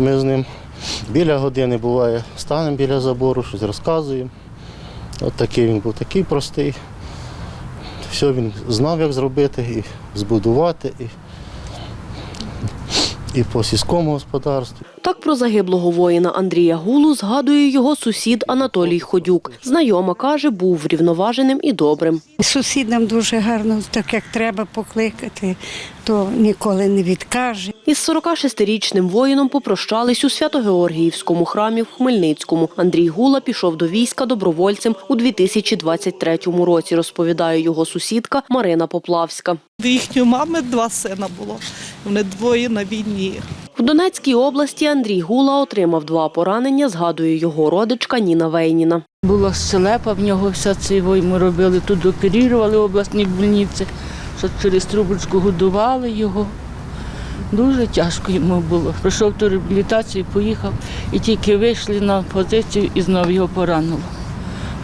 Ми з ним біля години буває, станемо біля забору, щось розказуємо. От такий він був такий простий. Все він знав, як зробити, і збудувати, і, і по сільському господарству. Так про загиблого воїна Андрія Гулу згадує його сусід Анатолій Ходюк. Знайома каже, був врівноваженим і добрим. Сусідам дуже гарно, так як треба покликати, то ніколи не відкаже. Із 46-річним воїном попрощались у Свято-Георгіївському храмі в Хмельницькому. Андрій Гула пішов до війська добровольцем у 2023 році, розповідає його сусідка Марина Поплавська. До їхньої мами два сина було. Вони двоє на війні. В Донецькій області Андрій Гула отримав два поранення, згадує його родичка Ніна Вейніна. Була щелепа в нього вся цього, йому робили тут оперували в обласній больниці, що через трубочку годували його. Дуже тяжко йому було. Пройшов ту реабілітацію, поїхав і тільки вийшли на позицію і знову його поранило.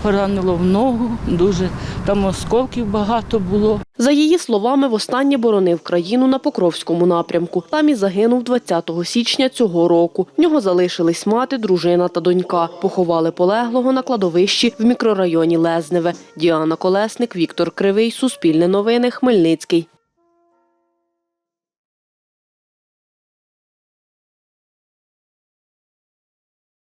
Поранило в ногу, дуже там осколків багато було. За її словами, востаннє боронив країну на Покровському напрямку. Там і загинув 20 січня цього року. В нього залишились мати, дружина та донька. Поховали полеглого на кладовищі в мікрорайоні Лезневе. Діана Колесник, Віктор Кривий, Суспільне новини, Хмельницький.